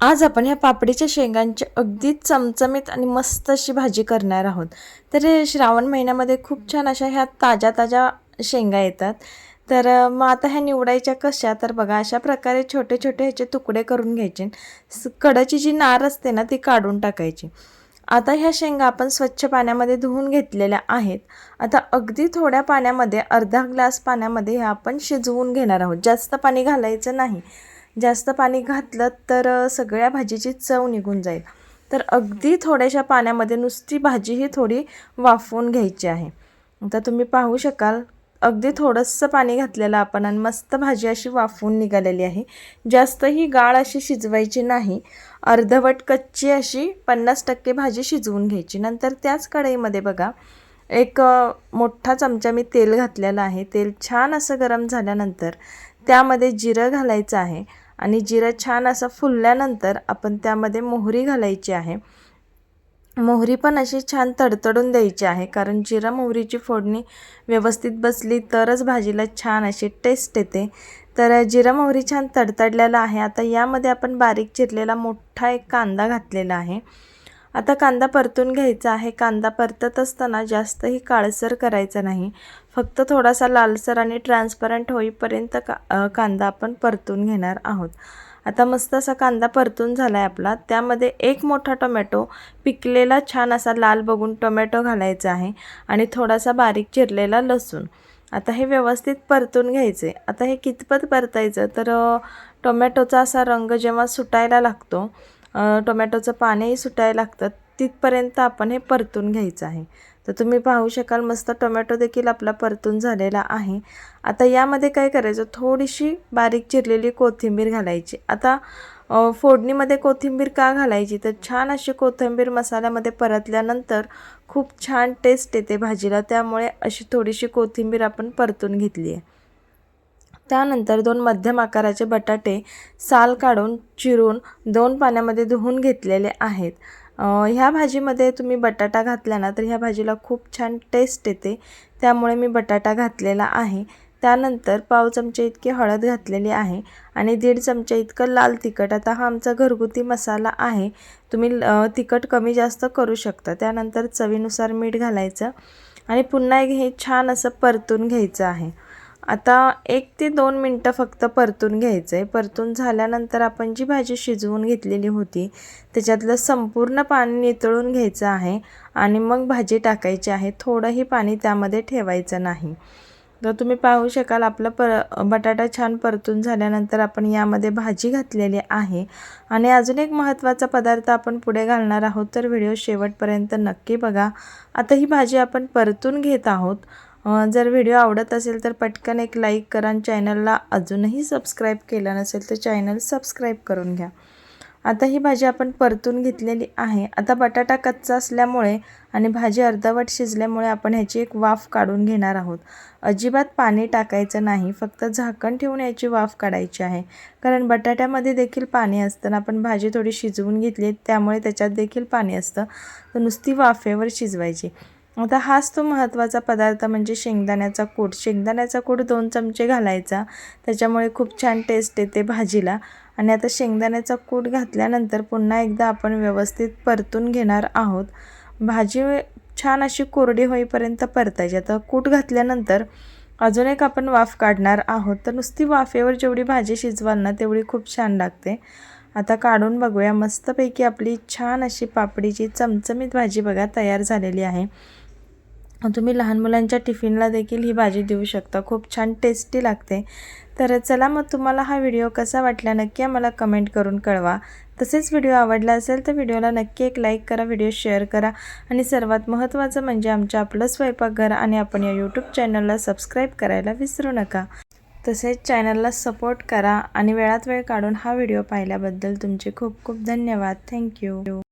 आज आपण ह्या पापडीच्या शेंगांची अगदी चमचमीत आणि मस्त अशी भाजी करणार आहोत. तर श्रावण महिन्यामध्ये खूप छान अशा ह्या ताज्या ताज्या शेंगा येतात. तर मग आता ह्या निवडायच्या कशा? तर बघा अशा प्रकारे छोटे छोटे ह्याचे तुकडे करून घ्यायचे. कडाची जी नार असते ना ती काढून टाकायची. आता ह्या शेंगा आपण स्वच्छ पाण्यामध्ये धुवून घेतलेल्या आहेत. आता अगदी थोड्या पाण्यामध्ये अर्धा ग्लास पाण्यामध्ये ह्या आपण शिजवून घेणार आहोत. जास्त पाणी घालायचं नाही. जास्त पाणी घातलं तर सगळ्या भाजीची चव निघून जाईल. तर अगदी थोड्याशा पाण्यामध्ये नुसती भाजी ही थोडी वाफवून घ्यायची आहे. तर तुम्ही पाहू शकाल अगदी थोडंसं पाणी घातलेलं आपण आणि मस्त भाजी अशी वाफवून निघालेली आहे. जास्त ही गाळ अशी शिजवायची नाही. अर्धवट कच्ची अशी पन्नास टक्के भाजी शिजवून घ्यायची. नंतर त्याच कढईमध्ये बघा एक मोठा चमचा मी तेल घातलेलं आहे. तेल छान असं गरम झाल्यानंतर त्यामध्ये जिरं घालायचं आहे. आणि जिरं छान असं फुलल्यानंतर आपण त्यामध्ये मोहरी घालायची आहे. मोहरी पण अशी छान तडतडून द्यायची आहे कारण जिरा मोहरीची फोडणी व्यवस्थित बसली तरच भाजीला छान अशी टेस्ट येते. तर जिरा मोहरी छान तडतडलेला आहे. आता यामध्ये आपण बारीक चिरलेला मोठा एक कांदा घातलेला आहे. आता कांदा परतून घ्यायचा आहे. कांदा परतत असताना जास्तही काळसर करायचा नाही. फक्त थोडासा लालसर आणि ट्रान्सपरंट होईपर्यंत का कांदा आपण परतून घेणार आहोत. आता मस्त असा कांदा परतून झाला आहे आपला. त्यामध्ये एक मोठा टोमॅटो पिकलेला छान असा लाल बघून टोमॅटो घालायचा आहे आणि थोडासा बारीक चिरलेला लसूण. आता हे व्यवस्थित परतून घ्यायचे. आता हे कितपत परतायचं? तर टोमॅटोचा असा रंग जेव्हा सुटायला लागतो टोमॅटोचं पाणीही सुटायला लागतं. तिथपर्यंत आपण हे परतून घ्यायचं आहे. तर तुम्ही पाहू शकाल मस्त टोमॅटो देखील आपला परतून झालेला आहे. आता यामध्ये काय करायचं? थोडीशी बारीक चिरलेली कोथिंबीर घालायची. आता फोडणीमध्ये कोथिंबीर का घालायची? तर छान अशी कोथिंबीर मसाल्यामध्ये परतल्यानंतर खूप छान टेस्ट येते भाजीला. त्यामुळे अशी थोडीशी कोथिंबीर आपण परतून घेतली आहे. त्यानंतर दोन मध्यम आकाराचे बटाटे साल काढून चिरून दोन पाण्यामध्ये धुवून घेतलेले आहेत. ह्या भाजीमध्ये तुम्ही बटाटा घातला ना तर ह्या भाजीला खूप छान टेस्ट येते. त्यामुळे मी बटाटा घातलेला आहे. त्यानंतर पाव चमचे इतकी हळद घातलेली आहे आणि दीड चमचे इतकं लाल तिखट. आता हा आमचा घरगुती मसाला आहे. तुम्ही तिखट कमी जास्त करू शकता. त्यानंतर चवीनुसार मीठ घालायचं आणि पुन्हा एक हे छान असं परतून घ्यायचं आहे. आता एक ते दोन मिनटं फक्त परतून घ्यायचं आहे परतून झाल्यानंतर आपण जी भाजी शिजवून घेतलेली होती त्याच्यातलं संपूर्ण पाणी नितळून घ्यायचं आहे आणि मग भाजी टाकायची आहे. थोडंही पाणी त्यामध्ये ठेवायचं नाही. तर तुम्ही पाहू शकाल आपलं पर बटाटा छान परतून झाल्यानंतर आपण यामध्ये भाजी घातलेली आहे. आणि अजून एक महत्त्वाचा पदार्थ आपण पुढे घालणार आहोत तर व्हिडिओ शेवटपर्यंत नक्की बघा. आता ही भाजी आपण परतून घेत आहोत. जर व्हिडिओ आवडत असेल तर पटकन एक लाईक करा आणि चॅनलला अजूनही सबस्क्राईब केलं नसेल तर चॅनल सबस्क्राईब करून घ्या. आता ही भाजी आपण परतून घेतलेली आहे. आता बटाटा कच्चा असल्यामुळे आणि भाजी अर्धवट शिजल्यामुळे आपण ह्याची एक वाफ काढून घेणार आहोत. अजिबात पाणी टाकायचं नाही. फक्त झाकण ठेवून याची वाफ काढायची आहे. कारण बटाट्यामध्ये देखील पाणी असतं आपण भाजी थोडी शिजवून घेतली त्यामुळे त्याच्यात देखील पाणी असतं. तर नुसती वाफेवर शिजवायची. आता हाच तो महत्त्वाचा पदार्थ म्हणजे शेंगदाण्याचा कूट. शेंगदाण्याचा कूट दोन चमचे घालायचा. त्याच्यामुळे खूप छान टेस्ट येते भाजीला. आणि आता शेंगदाण्याचा कूट घातल्यानंतर पुन्हा एकदा आपण व्यवस्थित परतून घेणार आहोत. भाजी छान अशी कोरडी होईपर्यंत परतायची. आता कूट घातल्यानंतर अजून एक आपण वाफ काढणार आहोत. तर नुसती वाफेवर जेवढी भाजी शिजवाल ना तेवढी खूप छान लागते. आता काढून बघूया. मस्तपैकी आपली छान अशी पापडीची चमचमीत भाजी बघा तयार झालेली आहे. तुम्ही लहान मुलांच्या टिफिनला देखील ही भाजी देऊ शकता. खूप छान टेस्टी लागते. तर चला मग तुम्हाला हा व्हिडिओ कसा वाटला नक्की आम्हाला कमेंट करून कळवा. तसेच व्हिडिओ आवडला असेल तर व्हिडिओला नक्की एक लाईक करा व्हिडिओ शेअर करा. आणि सर्वात महत्त्वाचं म्हणजे आमच्या आपलं स्वयंपाकघर आणि आपण या यूट्यूब चॅनलला सबस्क्राईब करायला विसरू नका. तसेच चॅनलला सपोर्ट करा आणि वेळात वेळ काढून हा व्हिडिओ पाहिल्याबद्दल तुमचे खूप खूप धन्यवाद. थँक्यू